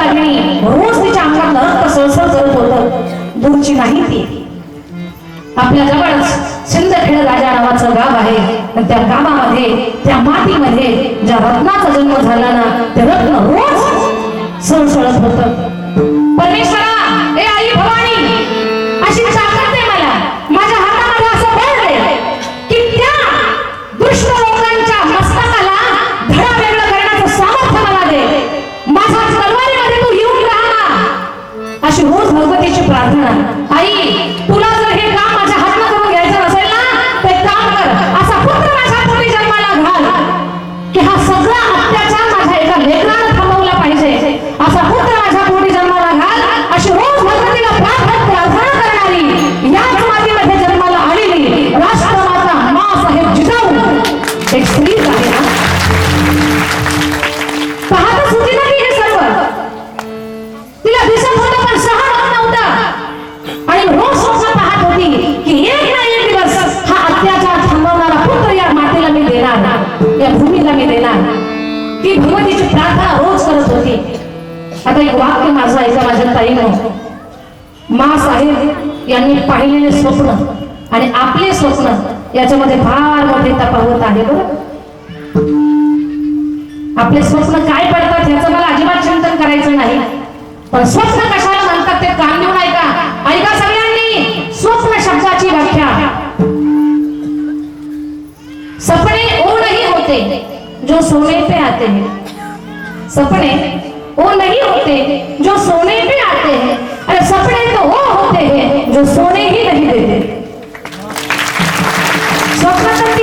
लागली रोज तिच्या अंगात रक्त सळसळ करत होत. दूरची नाही ती आपल्या जवळच सिंदखेड राजा नावाचं गाव आहे. त्या गावामध्ये त्या मातीमध्ये ज्या रत्नाचा जन्म झाला ना ते रत्न रोज सळसळत होत. परमेश्वरा ए आई भवानी अशी ताकद त्याच्यामध्ये फार मोठे तफावत आहे बरं? आपले स्वप्न काय पडतात याचं मला अजिबात चिंतन करायचं नाही. पण स्वप्न कशाला म्हणतात ते कान देऊन ऐका. ऐका सगळ्यांनी. स्वप्न शब्दाची व्याख्या. सपने वो नहीं होते जो सोने पे आते हैं. सपने वो नहीं होते जो सोने पे आते हैं. अरे सपने तो वो होते हैं जो सोने ही नहीं देते.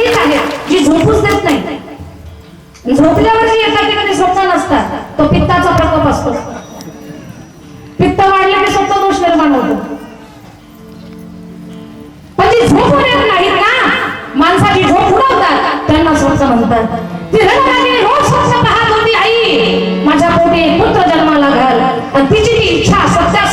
तीच आहेत जी झोपूच देत नाही. झोपल्यावर जी येतात ते कधी स्वप्न नसतात तो पित्ताचा प्रकोप असतो. पित्त वाढला की स्वप्न दोष निर्माण होतो. पण जी झोप होणार नाही ना माणसाची झोप उडवतात. त्यांना स्वप्न म्हणतात. ती रणरागिणी रोज स्वप्न पाहत होती आई माझ्या पोटी एक पुत्र जन्माला घाल पण तिची ती इच्छा सत्यात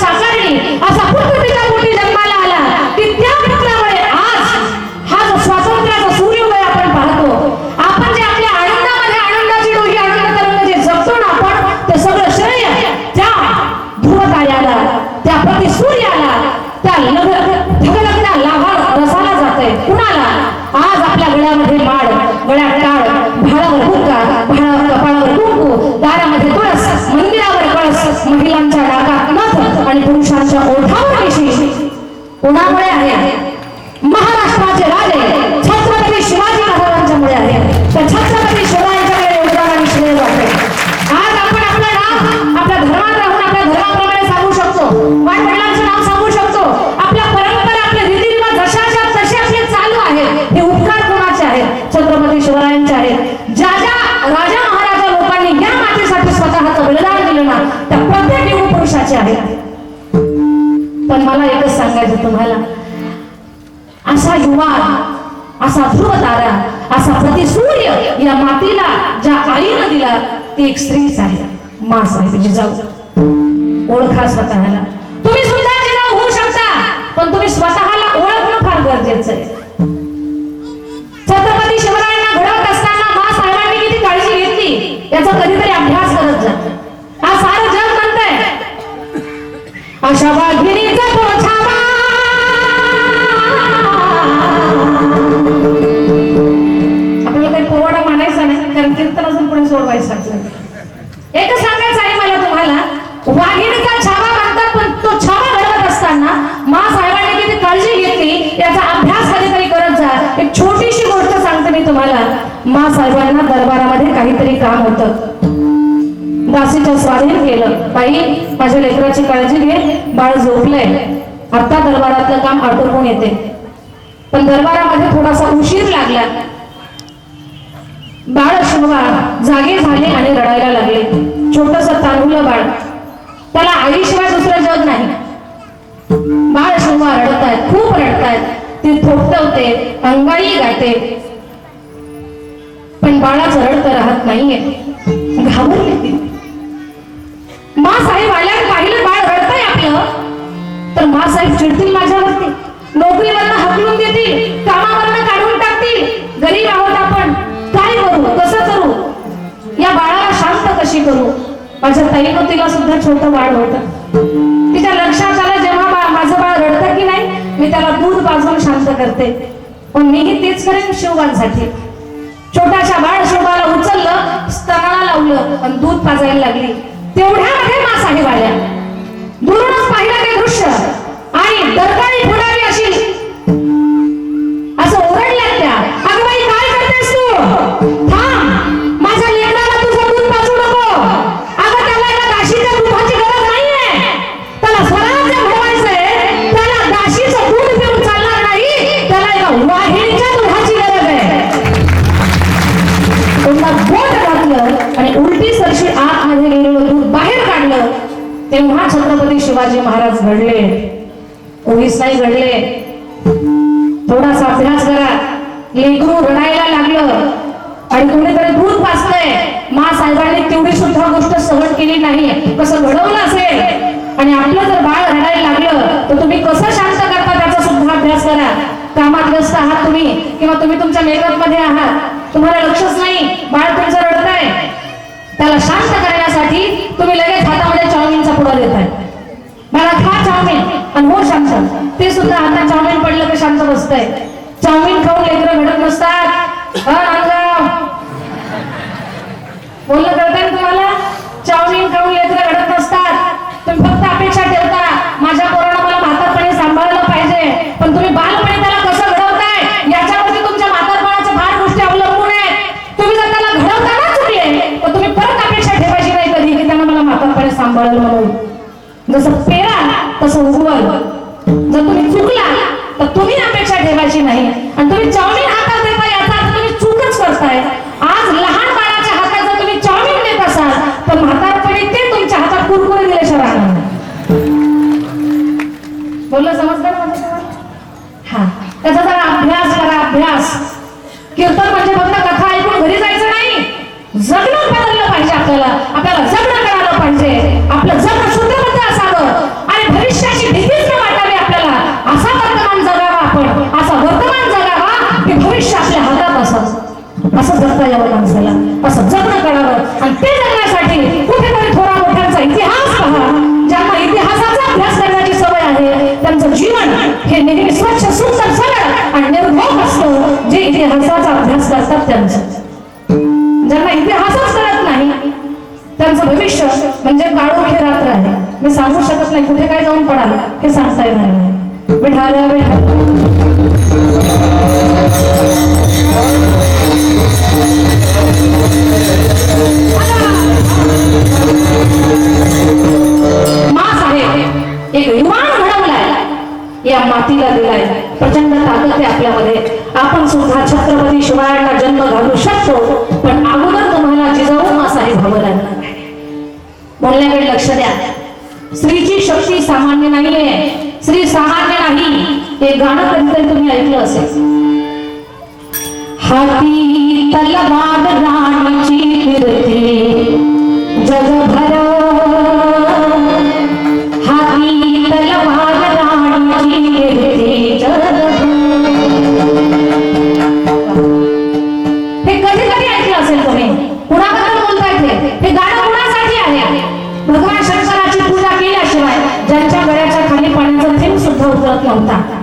आला त्या प्रति सूर्याला त्या लग ढगलगण्या लाभा रसाला जाते कुणाला? आज आपल्या गळ्यामध्ये माड गळ्यात टाळ भाळावर हुक्का भाळावर कपाळावर कुंकू दारामध्ये तुळस मंदिरावर कळस महिलांच्या डाकात नथ आणि पुरुषांच्या ओठावर विशेष कोणामुळे आहे? पण मला एकच सांगायचं तुम्हाला. असा युवा असा ध्रुव तारा असा प्रतिसूर्य या मातीला ज्या आईनं दिला ती एक स्त्रीच आहे मा साहेब जिजाऊ ओळखा स्वतःला. तुम्ही सुद्धा जिजाऊ होऊ शकता पण तुम्ही स्वतःला ओळखणं फार गरजेचं आहे. छत्रपती शिवरायांना घडवत असताना मा साहेबांनी किती काळजी घेतली याचा कधीतरी अभ्यास करत जा. हा सारं जग अशा वाघिणीचा तो आपल्याला काही पोवाडा मानायचा नाही कारण कीर्तन अजून पुढे सोडवायचं एक एकच सांगायचं आहे मला तुम्हाला वाघिणीचा छावा मागतात पण तो छावा घडवत असताना मा साहेबांनी किती काळजी घेतली याचा अभ्यास कधीतरी करत जा. एक छोटीशी गोष्ट सांगते मी तुम्हाला. मा साहेबांना दरबारामध्ये काहीतरी काम होतं. दासीच्या स्वाधीन केलं. बाई माझ्या लेकराची काळजी घे. बाळ झोपलंय. आता दरबारातलं काम आटोपून येते. पण दरबारामध्ये थोडासा उशीर लागला. बाळ शिवा जागे झाले आणि रडायला लागले. छोटस तांदुलं बाळ. त्याला आईशिवाय दुसरं जग नाही. बाळ शिवबा रडतायत खूप रडतायत. ती थोपटवते अंगाई गाते पण बाळाचं रडतं राहत नाहीये. घाबरले ती मा साहेब आल्यावर पाहिलं बाळ रडतंय आपलं. तर मा साहेब चिडतील माझ्यावरती. नोकरीवरनं हकलून देतील कामावरनं काढून टाकतील. गरीब आहोत आपण. काय करू? कसं करू? या बाळाला शांत कशी करू? माझ्या ताईनं तिला सुद्धा छोटं बाळ होतं. तिच्या लक्षात आलं जेव्हा माझं बाळ रडतं की नाही मी त्याला दूध बाजून शांत करते. पण मीही तेच करेन शिवबांसाठी. छोट्याशा बाळ शिवबाला उचललं स्तनाला लावलं पण दूध पाजायला लागली. तेवढ्यामध्ये मा साहेब आल्या दुरूनच पाहिलं ते दृश्य. आणि दरकाळी मला खा चाऊमिन आणि हो शांत ते सुद्धा आता चाऊमिन पडलं की शांत बसतंय. चाऊमिन खाऊन लेकरं घडत नसतात हा बोललं कळतंय तुम्हाला? चाऊमिन खाऊन लेकरं घडत नसतात तुम्ही फक्त अपेक्षा ठेवता माझ्या पोरांना मला म्हातारपणे सांभाळलं पाहिजे. पण तुम्ही बालपणे त्याला कसं घडवताय? याच्यावरती तुमच्या म्हातारपणाच्या फार गोष्टी अवलंबून आहेत. तुम्ही जर त्याला घडवताना चुकले तर तुम्ही परत अपेक्षा ठेवायची नाही कधी की त्यांना मला म्हातारपणे सांभाळलं म्हणून. जसं तसं उगवल जर तुम्ही चुकला तर तुम्ही अपेक्षा ठेवायची नाही. आणि तुम्ही चाऊमिन हातात देता याचा अर्थ तुम्ही चूकच करताय. आज लहान बाळाच्या हातात जर तुम्ही चाऊमिन देत असाल तर म्हातारपणी ते तुमच्या हातात कुरकुरे दिल्याशिवाय राहणार बोललं समजलं हा. त्याचा जरा अभ्यास करा अभ्यास. कीर्तन म्हणजे फक्त अभ्यास त्यांचं ज्यांना इतिहासच कळत नाही त्यांचं भविष्य म्हणजे काळोखी रात्र आहे. मी सांगू शकत नाही कुठे काय जाऊन पडाल हे सांगता येणार नाही. विठाल्या मास आहे. एक विमान घडवलाय. या मातीला दिलाय. प्रचंड ताकद आहे आपल्यामध्ये. आपण सुद्धा छत्रपती शिवाय जन्म घालू शकतो पण अगोदर तुम्हाला जिजाऊ मासाहेब हवं लागणार बोलण्याकडे लक्ष द्या. स्त्रीची शक्ती सामान्य नाहीये. स्त्री सामान्य नाही. हे गाणं कधीतरी तुम्ही ऐकलं असेल. हाती तलवार राणीची फिरते. सुद्धा उतरत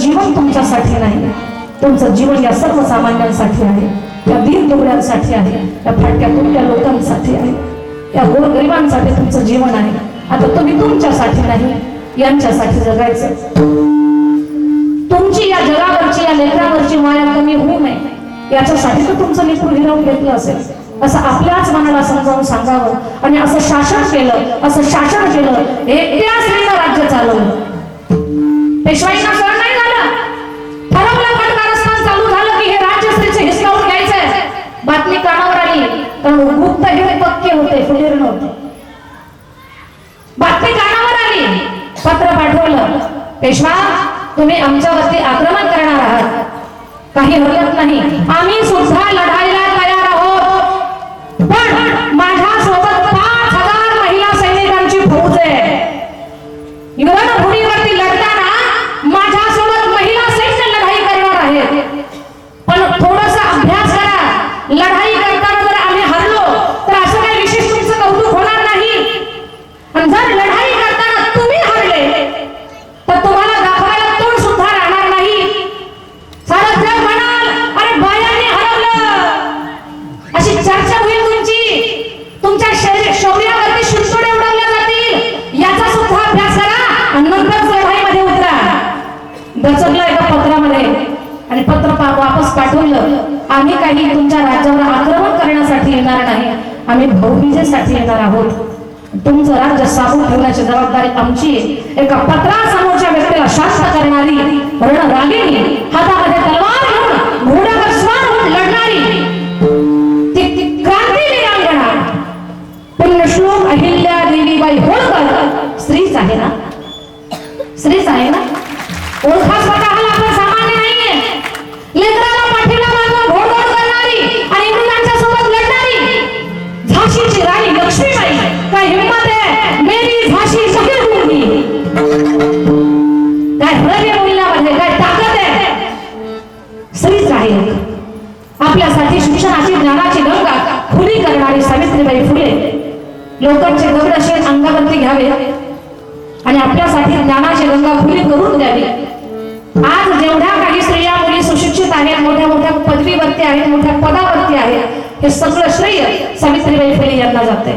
जीवन तुमच्यासाठी नाही. तुमचं जीवन या सर्वसामान्यांसाठी आहे. या वीर दुबळ्यांसाठी आहे. या फाटक्या तुमच्या लोकांसाठी आहे. या गोरगरिबांसाठी तुमचं जीवन आहे. आता तुम्ही तुमच्यासाठी नाही यांच्यासाठी जगायचं. तुमची या जगावरची या लेकरावरची माया कमी होऊ नये. याच्यासाठी तर तुमचं लेकरू हिरावून घेतलं असेल. असं आपल्याच मनाला समजावून सांगावं. आणि असं शासन केलं असं शासन केलं एकट्या स्त्रीनं राज्य चालवलं. पेशवाईंना बातमी कानावर आली कारण गुप्त हे पक्के होते फुलेर नव्हते. बातमी कानावर आली पत्र पाठवलं. पेशवा तुम्ही आमच्यावरती आक्रमण करणार आहात. काही हरकत नाही. आम्ही सुद्धा लढायला तयार आहोत. पण माझ्या एका पत्रा समोरच्या व्यक्तीला शांत करणारी रणरागिणी हातामध्ये तलवार घेऊन घोड्यावर स्वार होऊन लढणारी ती क्रांती वीरांगणा पुण्यश्लोक अहिल्या देवीबाई होळकर. स्त्रीच आहे ना? स्त्रीच आहे ना? ओळखा स्वतःला लोकांचे दगडशेत अंगावरती घ्यावे आणि आपल्यासाठी ज्ञानाची गंगा खुली करून द्यावी. आज जेवढ्या काही स्त्रिया मुली सुशिक्षित आहेत मोठ्या मोठ्या पदवीवरती आहेत मोठ्या पदावरती आहेत हे सगळं श्रेय सावित्रीबाई फुले यांना जाते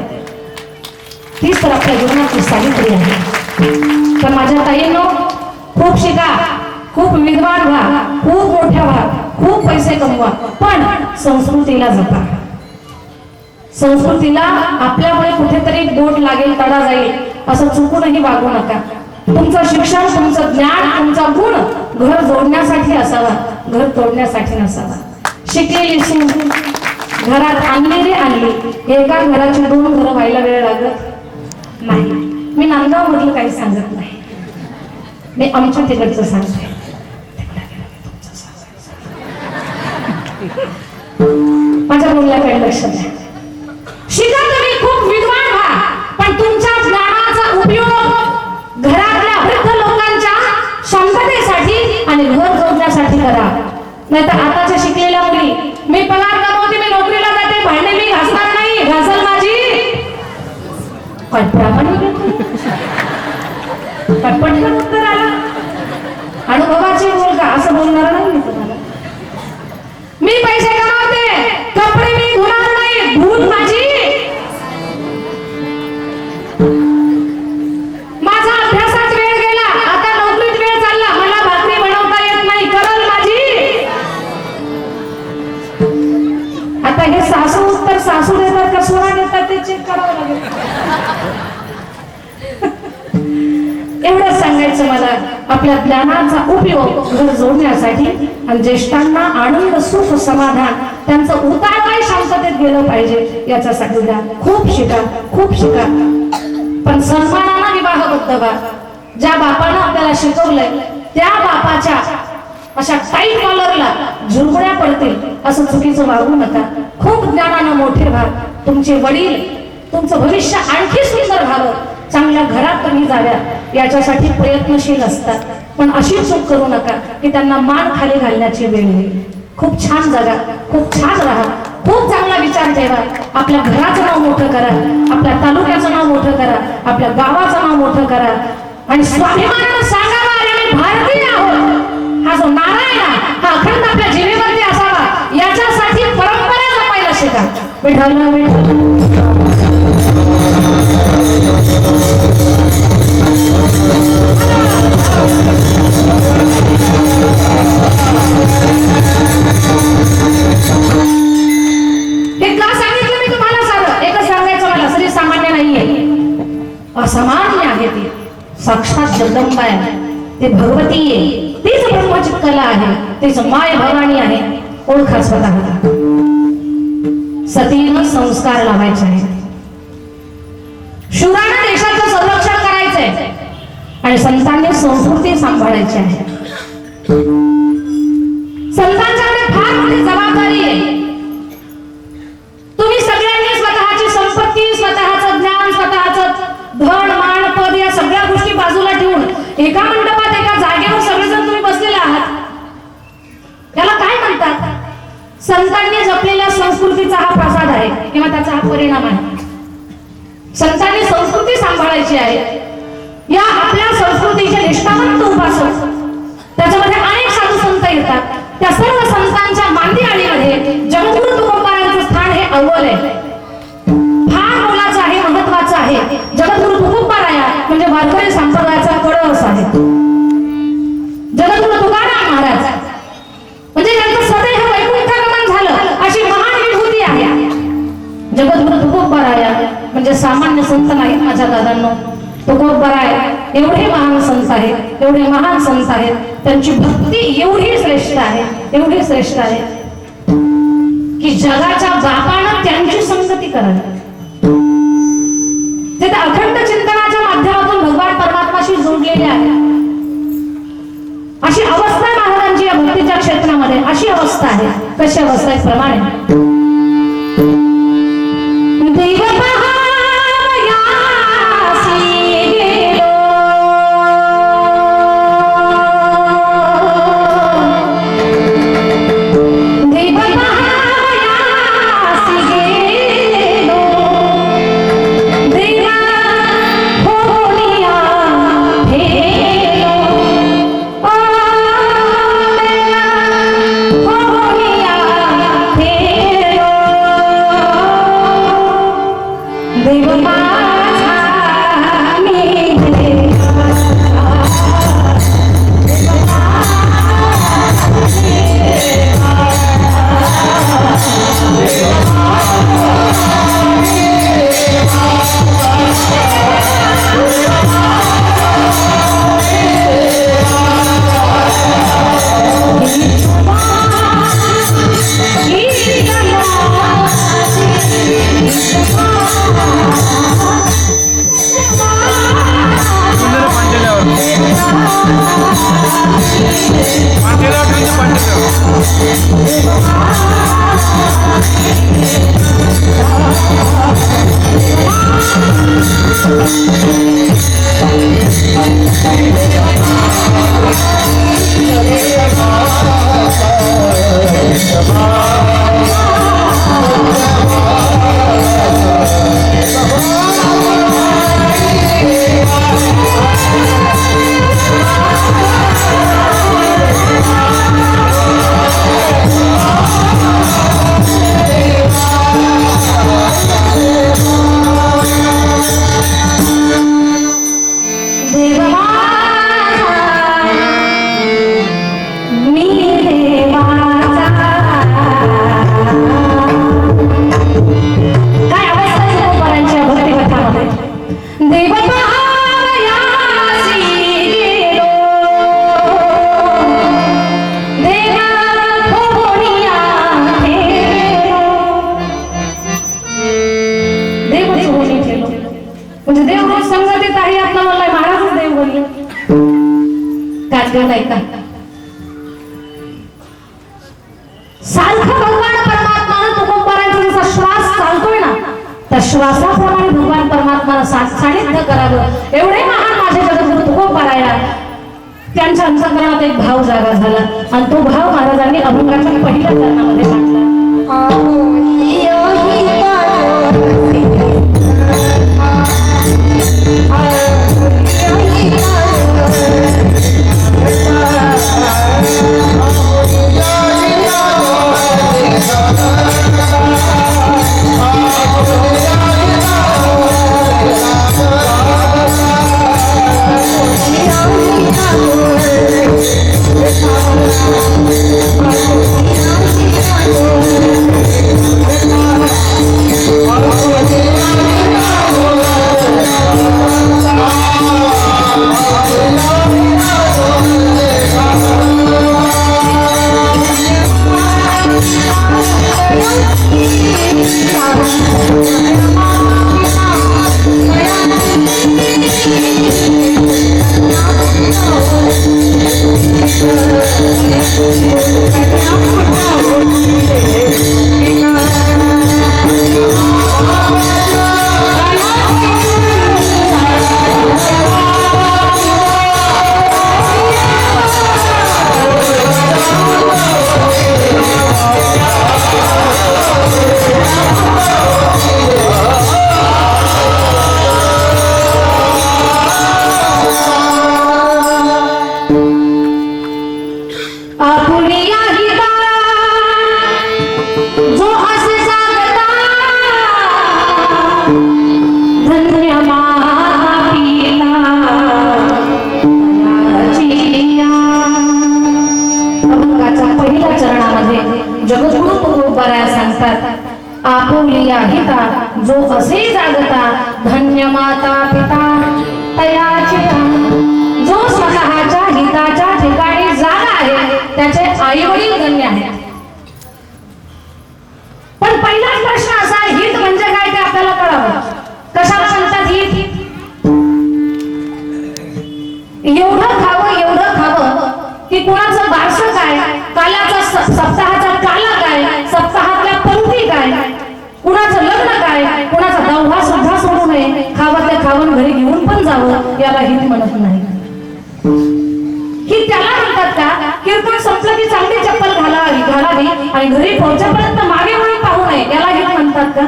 तीच तर आपल्या जीवनाची सावित्री आहे. तर माझ्या ताईंनो खूप शिका खूप विद्वान व्हा खूप मोठ्या व्हा खूप पैसे कमवा पण संस्कृतीला जपा. संस्कृतीला आपल्यामुळे कुठेतरी बोट लागेल तडा जाईल असं चुकूनही वागू नका. तुमचं शिक्षण तुमचं ज्ञान तुमचा गुण घर जोडण्यासाठी असावा घर तोडण्यासाठी नसावा. शिकलेली सून घरात आणली रे आणली एका घराची दोन घरं व्हायला वेळ लागत? नाही. मी नांदगाव मधलं काही सांगत नाही. मी आमच्या तिकडचं सांगते. माझ्या मुलाकडे लक्ष द्या. शिका तुम्ही खूप विद्वान व्हा पण तुमच्या ज्ञानाचा उपयोग घरातल्या वृद्ध लोकांच्या शांततेसाठी आणि घर जोडण्यासाठी करा. नाहीतर आताच्या शिकलेल्या मुली मी पगार कमवते मी नोकरीला जाते भांडे मी घासणार नाही घासल माझी. काय प्रामाणिक आहे तुम्ही? काय पटकन उत्तर आलं. अनुभवाची मुलगा असं बोलणार नाही मी पैसे ज्येष्ठांना आनंद सुख समाधान. त्यांचं उतारवाय शांततेत गेलं पाहिजे याच्यासाठी द्या खूप शिका खूप शिका. पण सन्मानाला विवाहबद्ध व्हा ज्या बापानं आपल्याला शिकवलंय त्या बापाच्या अशा टाईट कॉलरला झुरमुळ्या पडतील असं चुकीचं वागू नका. खूप ज्ञानानं मोठे व्हा. तुमचे वडील तुमचं भविष्य आणखी सुंदर व्हावं. चांगल्या घरात तुम्ही जाव्या. याच्यासाठी प्रयत्नशील असतात. पण अशी चूक करू नका की त्यांना मान खाली घालण्याची वेळ येईल. खूप छान जगा खूप छान राहा. खूप चांगला विचार ठेवा. आपल्या घराचं नाव मोठं करा. आपल्या तालुक्याचं नाव मोठं करा. आपल्या गावाचं नाव मोठं करा. आणि स्वाभिमानानं सांगावा आणि भारतीय आहोत. हा जो नारा आहे ना हा अखंड आपल्या जीवेवरती असावा. याच्यासाठी परंपरा जपायला शिका. विठाला विठाला असामान्य आहे ती. साक्षात जगदंबा आहे. ते भगवती आहे. तीच ब्रह्माची कला आहे. तीच माय भवानी आहे. ओळखा स्वतःला. सतीनं संस्कार लावायचे आहेत. शूरानं देशाचं संरक्षण करायचंय. आणि संतांनी सांभाळायची आहे म्हणजे सामान्य संत नाहीत माझ्या दादांनो. आहे. एवढे महान संत आहेत. एवढे महान संत आहेत. त्यांची भक्ती एवढी श्रेष्ठ आहे. एवढी श्रेष्ठ आहे. की जगाच्या बापानं त्यांची संगती करावी. ते तर अखंड चिंतनाच्या माध्यमातून भगवान परमात्माशी जोडलेले आहे अशी अवस्था आहे महाराजांची या भक्तीच्या क्षेत्रामध्ये अशी अवस्था आहे. कशी अवस्था आहे? प्रमाणे. काय देव नाही का सारखं भगवान परमात्मानं तुकोबारांचा जसा श्वास चालतोय ना त्या श्वासाप्रमाणे भगवान परमात्मानं सा- सानिध्य करावं. एवढे महान माझे जगद्गुरु तुकोबाराया त्यांच्या अंतकरणात एक भाव जागा झाला. आणि तो भाव महाराजांनी अभंगाच्या पहिल्या चरणामध्ये मांडला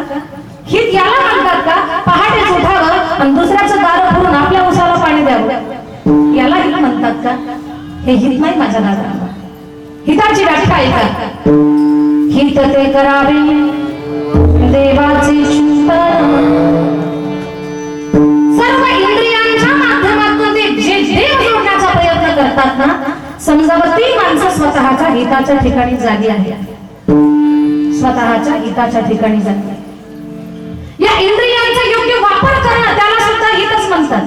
का हित याला म्हणतात का? पहाटेच उठावं आणि दुसऱ्याचं दार भरून आपल्या उसाला पाणी द्यावं. याला हित म्हणतात का? हे हित नाही माझ्या दादा हिताची व्याख्या ऐका हित ते करावे देवाचे सर्व इंद्रियांच्या माध्यमातून ते जे देव जोडण्याचा प्रयत्न करतात ना समजा ती माणसं स्वतःच्या हिताच्या ठिकाणी जागी आहे स्वतःच्या हिताच्या ठिकाणी जागी. देवच म्हणतात.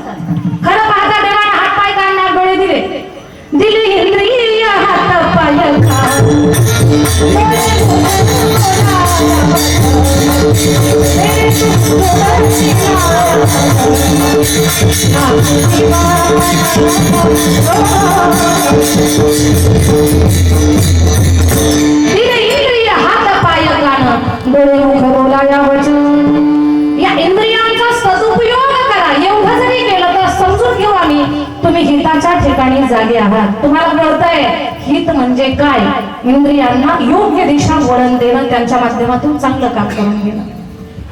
खरं पाहता देवाने हात काढणार डोळे दिले. दिले इंद्रिय हात पाय खा जागे आहात. तुम्हाला कळतंय हित म्हणजे काय? इंद्रियांना योग्य दिशा वळण देणं त्यांच्या माध्यमातून चांगलं काम करून घेणं.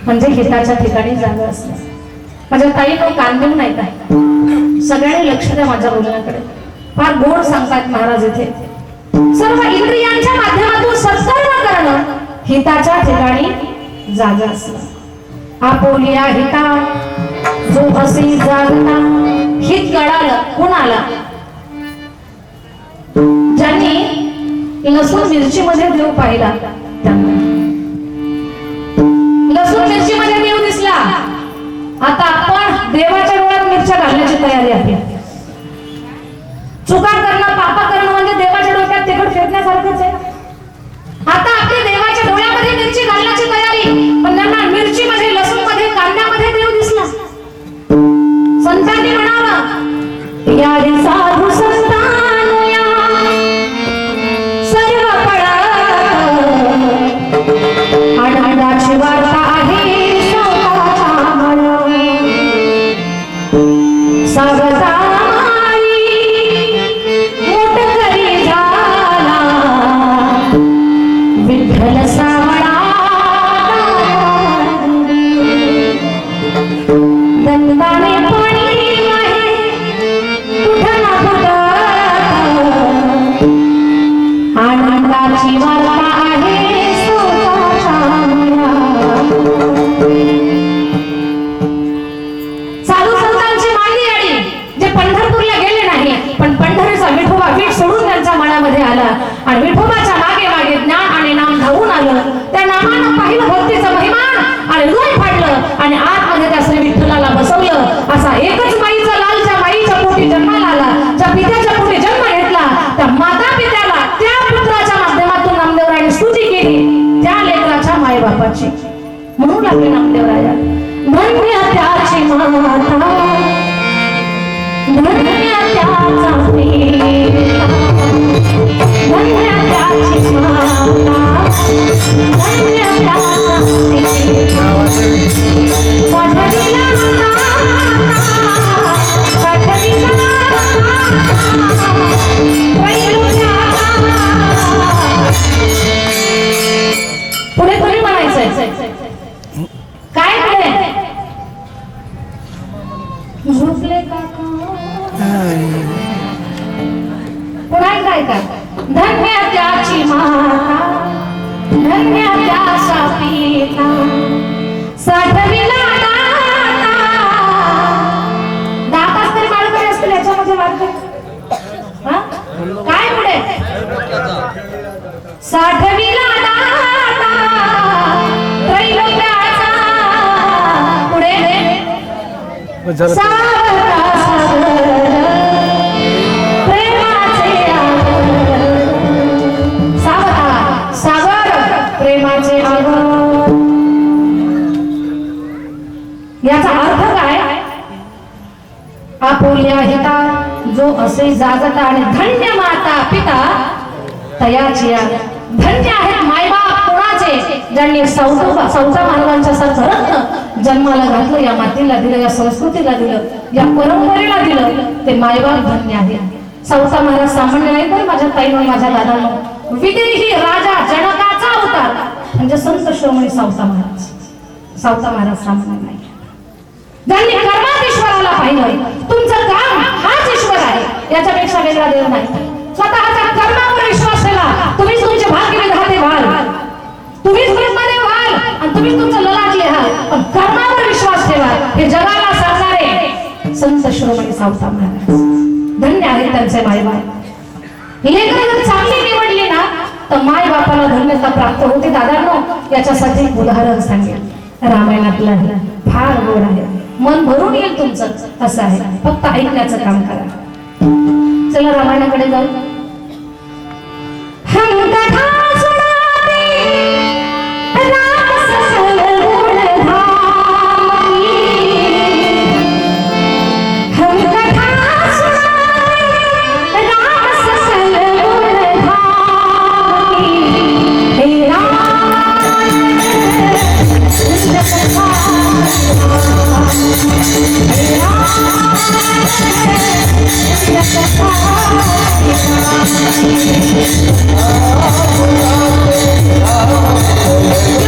म्हणजे हिताच्या ठिकाणी जागं असणं माझ्या ताई तो कांदेव नाही काय सगळ्यांनी लक्ष द्या माझ्या बोलण्याकडे फार गोड सांगतात महाराज इथे. सर्व इंद्रियांच्या माध्यमातून सत्सर्व करणं हिताच्या ठिकाणी जाग असणं आपोलिया हिता जो असे जागता. हित कळालं कुणाला? ज्यांनी लसूण मिरची मध्ये देव पाहिला. त्यांना आपुल्या जो असे जागता आणि धन्य माता पिता तयाची धन्य आहेत मायबाप कोणाचे? ज्यांनी सौता सौता मानवांच्या सरभरत्न जन्माला घातलं या मातीला दिलं या संस्कृतीला दिलं या परंपरेला दिलं ते मायबाप धन्य आहे सौता महाराज सामान्य नाही तर माझ्या ताईनं माझ्या दादानं? विदेही राजा जनकाचा अवतार. म्हणजे संत श्रोमणी सावता महाराज. सावता महाराज सामान्य नाही. ज्यांनी कर्मात ईश्वराला पाहिजे. तुमचं काम हाच ईश्वर आहे. याच्यापेक्षा वेगळा देव नाही. स्वतःच्या कर्मावर विश्वास ठेवा. तुम्हीच तुमचे भाग्य विधाते व्हाल. तुम्हीच ब्रह्मदेव व्हाल. आणि तुम्हीच तुमचं ललाट लिहाल पण कर्मावर विश्वास ठेवा. हे जगाला सांगणारे संत शिरोमणी सावता महाराज धन्य आहेत त्यांचे मायबाप. लेकर जर चांगली निवडली ना तर माय बापाला धन्यता प्राप्त होते. दादांनो याच्यासाठी एक उदाहरण सांगेल रामायणातलं आहे. फार गोड आहे. मन भरून येईल तुमचं असं आहे. फक्त ऐकण्याचं काम करा. चला रामायणाकडे जाऊ. Oh,